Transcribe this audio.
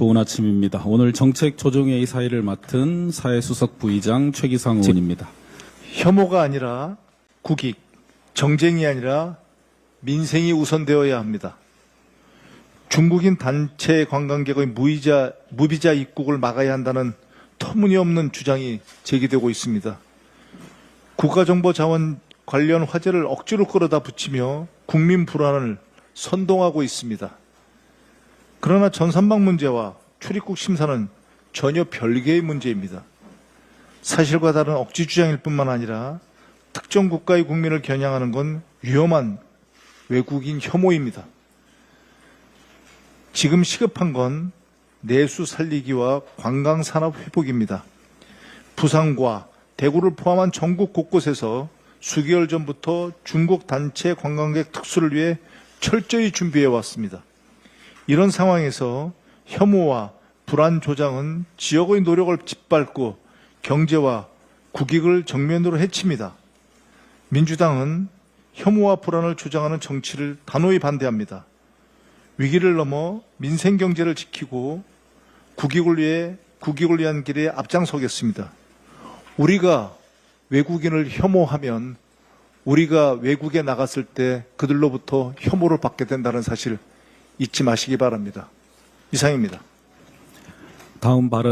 좋은 아침입니다. 오늘 정책 조정회의 사회를 맡은 사회수석 부의장 최기상 의원입니다. 혐오가 아니라 국익, 정쟁이 아니라 민생이 우선되어야 합니다. 중국인 단체 관광객의 무이자, 무비자 입국을 막아야 한다는 터무니없는 주장이 제기되고 있습니다. 국가정보자원 관련 화제를 억지로 끌어다 붙이며 국민 불안을 선동하고 있습니다. 그러나 전산방 문제와 출입국 심사는 전혀 별개의 문제입니다. 사실과 다른 억지 주장일 뿐만 아니라 특정 국가의 국민을 겨냥하는 건 위험한 외국인 혐오입니다. 지금 시급한 건 내수 살리기와 관광 산업 회복입니다. 부산과 대구를 포함한 전국 곳곳에서 수개월 전부터 중국 단체 관광객 특수를 위해 철저히 준비해 왔습니다. 이런 상황에서 혐오와 불안 조장은 지역의 노력을 짓밟고 경제와 국익을 정면으로 해칩니다. 민주당은 혐오와 불안을 조장하는 정치를 단호히 반대합니다. 위기를 넘어 민생 경제를 지키고 국익을 위해 국익을 위한 길에 앞장서겠습니다. 우리가 외국인을 혐오하면 우리가 외국에 나갔을 때 그들로부터 혐오를 받게 된다는 사실 잊지 마시기 바랍니다. 이상입니다. 다음 발언